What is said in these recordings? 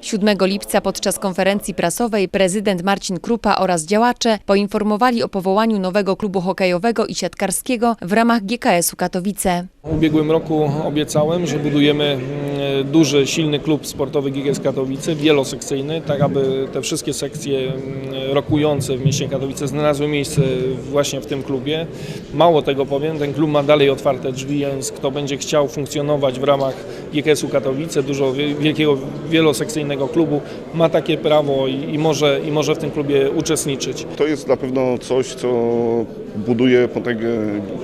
7 lipca podczas konferencji prasowej prezydent Marcin Krupa oraz działacze poinformowali o powołaniu nowego klubu hokejowego i siatkarskiego w ramach GKS-u Katowice. W ubiegłym roku obiecałem, że budujemy mm, duży, silny klub sportowy GGS Katowice, wielosekcyjny, tak aby te wszystkie sekcje mm, rokujące w mieście Katowice znalazły miejsce właśnie w tym klubie. Mało tego powiem, ten klub ma dalej otwarte drzwi, więc kto będzie chciał funkcjonować w ramach GKS-u Katowice, dużo wie- wielkiego, wielosekcyjnego klubu, ma takie prawo i, i, może, i może w tym klubie uczestniczyć. To jest na pewno coś, co buduje potęgę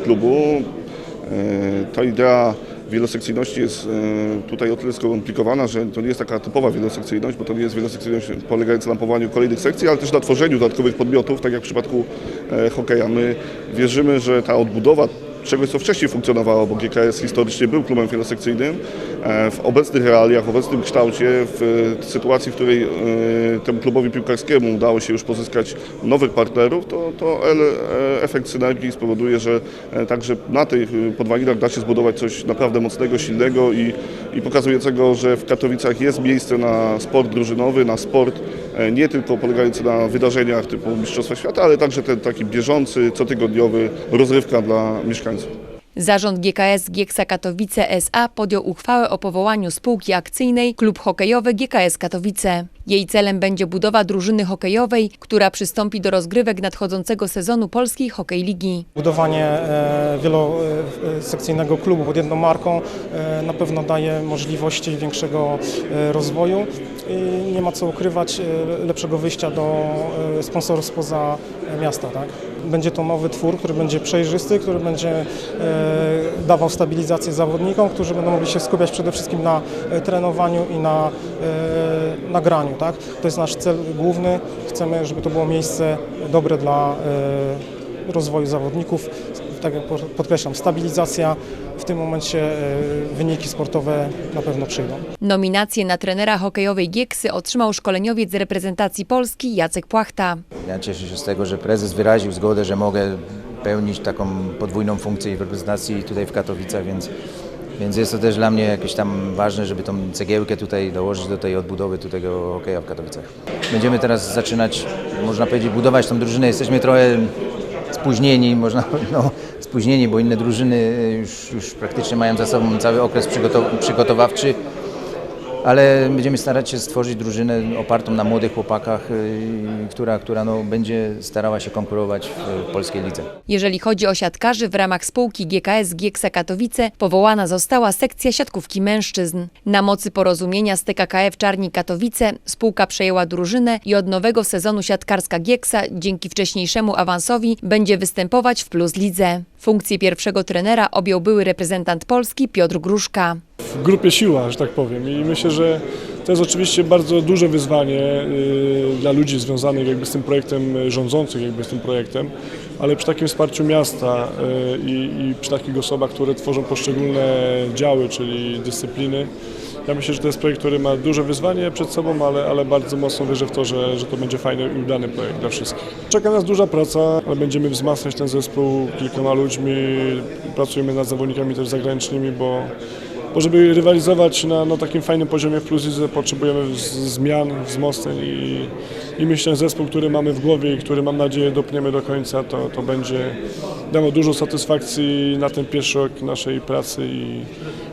klubu. E, Ta idea wielosekcyjności jest e, tutaj o tyle skomplikowana, że to nie jest taka typowa wielosekcyjność, bo to nie jest wielosekcyjność polegająca na powołaniu kolejnych sekcji, ale też na tworzeniu dodatkowych podmiotów, tak jak w przypadku e, hokeja. My wierzymy, że ta odbudowa czegoś, co wcześniej funkcjonowało, bo GKS historycznie był klubem wielosekcyjnym, w obecnych realiach, w obecnym kształcie, w e, sytuacji, w której e, temu klubowi piłkarskiemu udało się już pozyskać nowych partnerów, to, to e, efekt synergii spowoduje, że e, także na tych e, podwalinach da się zbudować coś naprawdę mocnego, silnego i, i pokazującego, że w Katowicach jest miejsce na sport drużynowy, na sport e, nie tylko polegający na wydarzeniach typu Mistrzostwa Świata, ale także ten taki bieżący, cotygodniowy rozrywka dla mieszkańców. Zarząd GKS Gieksa Katowice SA podjął uchwałę o powołaniu spółki akcyjnej Klub Hokejowy GKS Katowice. Jej celem będzie budowa drużyny hokejowej, która przystąpi do rozgrywek nadchodzącego sezonu Polskiej Hokej Ligi. Budowanie e, wielosekcyjnego klubu pod jedną marką e, na pewno daje możliwości większego e, rozwoju i nie ma co ukrywać e, lepszego wyjścia do e, sponsorów spoza miasta. Tak? Będzie to nowy twór, który będzie przejrzysty, który będzie e, dawał stabilizację zawodnikom, którzy będą mogli się skupiać przede wszystkim na e, trenowaniu i na, e, na graniu. Tak? To jest nasz cel główny. Chcemy, żeby to było miejsce dobre dla rozwoju zawodników. Tak jak podkreślam, stabilizacja. W tym momencie e, wyniki sportowe na pewno przyjdą. Nominację na trenera hokejowej Gieksy otrzymał szkoleniowiec z reprezentacji Polski Jacek Płachta. Ja cieszę się z tego, że prezes wyraził zgodę, że mogę pełnić taką podwójną funkcję w reprezentacji tutaj w Katowicach, więc, więc jest to też dla mnie jakieś tam ważne, żeby tą cegiełkę tutaj dołożyć do tej odbudowy tu tego hokeja w Katowicach. Będziemy teraz zaczynać, można powiedzieć, budować tą drużynę. Jesteśmy trochę spóźnieni, można no, spóźnieni, bo inne drużyny już, już praktycznie mają za sobą cały okres przygotow- przygotowawczy ale będziemy starać się stworzyć drużynę opartą na młodych chłopakach, y, która, która no, będzie starała się konkurować w polskiej lidze. Jeżeli chodzi o siatkarzy, w ramach spółki GKS Gieksa Katowice powołana została sekcja siatkówki mężczyzn. Na mocy porozumienia z TKKF Czarni Katowice spółka przejęła drużynę i od nowego sezonu siatkarska Gieksa dzięki wcześniejszemu awansowi będzie występować w Plus Lidze. Funkcję pierwszego trenera objął były reprezentant Polski Piotr Gruszka. W grupie siła, że tak powiem. I myślę, że to jest oczywiście bardzo duże wyzwanie y, dla ludzi związanych jakby z tym projektem, y, rządzących jakby z tym projektem, ale przy takim wsparciu miasta y, i, przy takich osobach, które tworzą poszczególne działy, czyli dyscypliny, ja myślę, że to jest projekt, który ma duże wyzwanie przed sobą, ale, ale bardzo mocno wierzę w to, że, że to będzie fajny i udany projekt dla wszystkich. Czeka nas duża praca, ale będziemy wzmacniać ten zespół kilkoma ludźmi, pracujemy nad zawodnikami też zagranicznymi, bo bo żeby rywalizować na, takim fajnym poziomie w Plus potrzebujemy zmian, wzmocnień i, i myślę, że zespół, który mamy w głowie i który mam nadzieję dopniemy do końca, to, to będzie dało dużo satysfakcji na ten pierwszy rok naszej pracy i,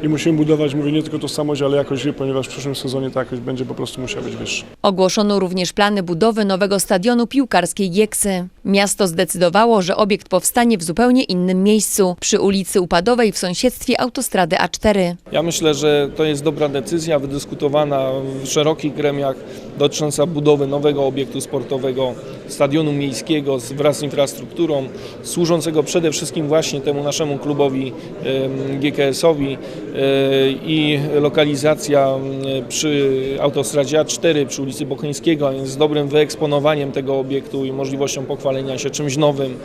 i musimy budować, mówię, nie tylko tożsamość, ale jakość gry, ponieważ w przyszłym sezonie ta jakość będzie po prostu musiała być wyższa. Ogłoszono również plany budowy nowego stadionu piłkarskiej Gieksy. Miasto zdecydowało, że obiekt powstanie w zupełnie innym miejscu, przy ulicy Upadowej w sąsiedztwie autostrady A4. Ja myślę, że to jest dobra decyzja, wydyskutowana w szerokich gremiach dotycząca budowy nowego obiektu sportowego, stadionu miejskiego wraz z infrastrukturą, służącego przede wszystkim właśnie temu naszemu klubowi GKS-owi e, i lokalizacja przy autostradzie A4, przy ulicy Bocheńskiego, a więc z dobrym wyeksponowaniem tego obiektu i możliwością pochwalenia się czymś nowym e,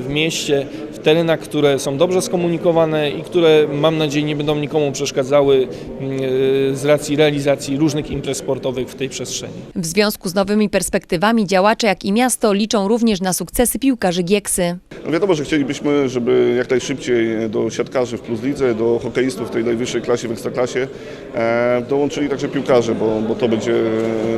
w mieście, w terenach, które są dobrze skomunikowane i które mam nadzieję nie będą nikomu przeszkadzały mm, z racji realizacji różnych imprez sportowych w tej przestrzeni. W związku z nowymi perspektywami działacze, jak i miasto liczą również na sukcesy piłkarzy Gieksy. No wiadomo, że chcielibyśmy, żeby jak najszybciej do siatkarzy w Plus Lidze, do hokeistów w tej najwyższej klasie, w Ekstraklasie e, dołączyli także piłkarze, bo, bo to będzie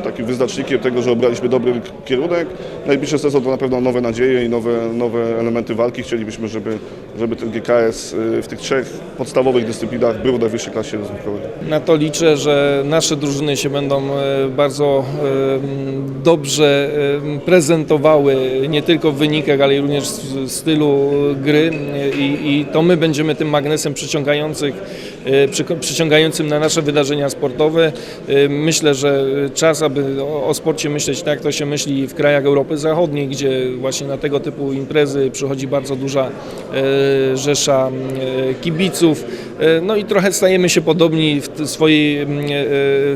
takim wyznacznikiem tego, że obraliśmy dobry kierunek. Najbliższy sezon to na pewno nowe nadzieje i nowe, nowe elementy walki. Chcielibyśmy, żeby, żeby ten GKS w tych trzech podstawowych dyscyplinach był w najwyższej klasie rozrywkowej. Na to liczę, że nasze drużyny się będą e, bardzo e, dobrze prezentowały, nie tylko w wynikach, ale również w stylu gry i, i to my będziemy tym magnesem przyciągających, przyciągającym na nasze wydarzenia sportowe. E, Myślę, że czas, aby o, sporcie myśleć tak, to się myśli w krajach Europy Zachodniej, gdzie właśnie na tego typu imprezy przychodzi bardzo duża rzesza kibiców. No i trochę stajemy się podobni w swojej, mm,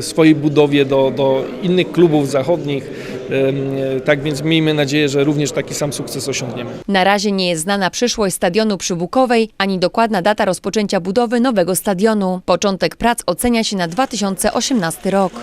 swojej budowie do, do innych klubów zachodnich. E, Tak więc miejmy nadzieję, że również taki sam sukces osiągniemy. Na razie nie jest znana przyszłość stadionu przy Bukowej, ani dokładna data rozpoczęcia budowy nowego stadionu. Początek prac ocenia się na 2018 rok.